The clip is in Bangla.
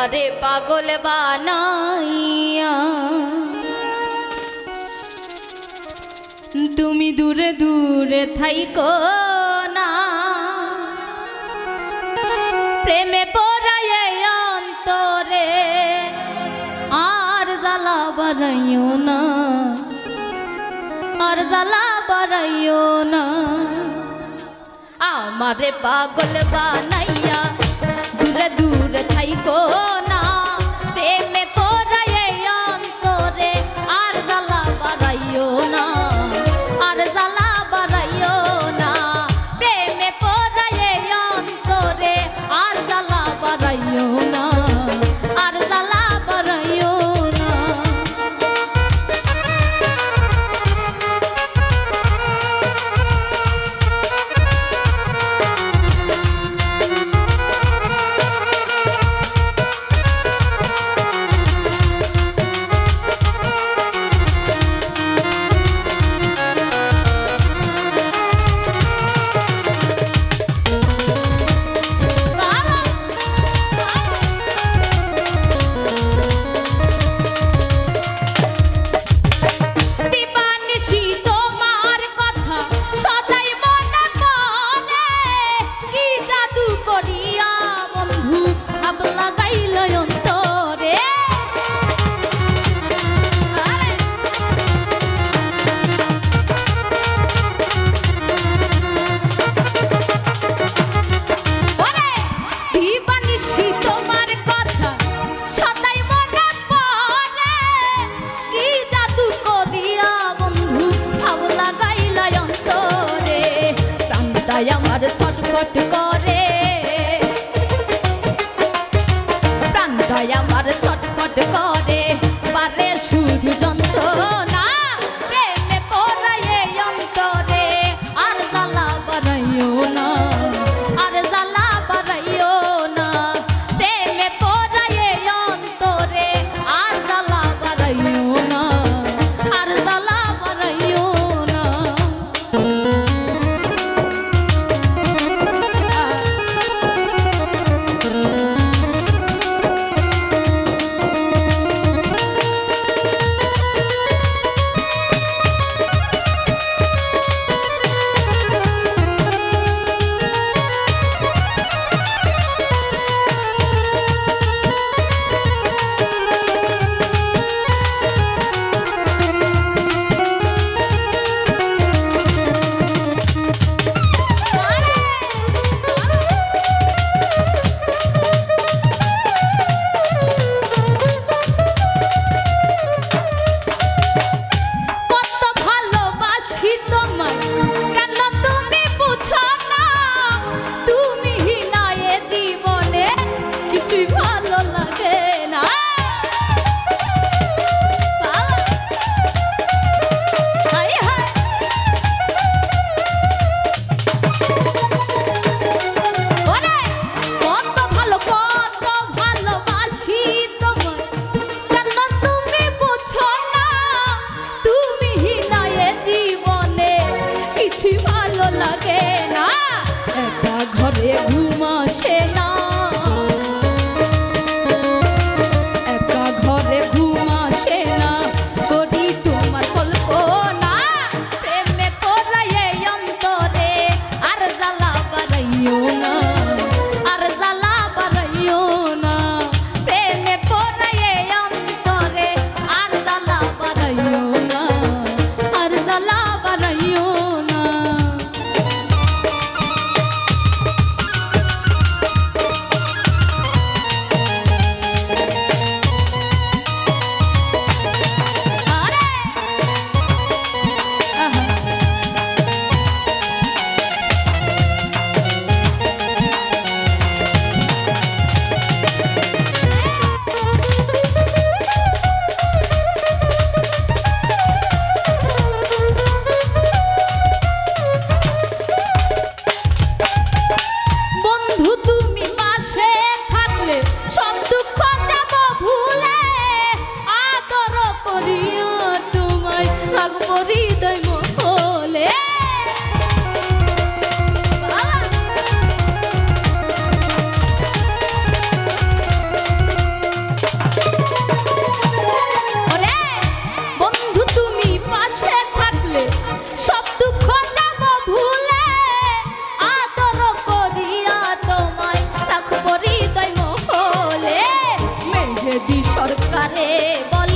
আরে পাগল বানাইয়া। তুমি দূরে দূরে থাইক না। প্রেমে পড়ায় অন্তরে আর জ্বালা বাড়াইও না। আর জ্বালা বাড়াইও না। আমারে পাগল বানাইয়া দূরে দূরে থাইকো। মাথায় আমার ছটফট করে। প্রাণটায় আমার ছটফট করে। Hey. সরকারে বল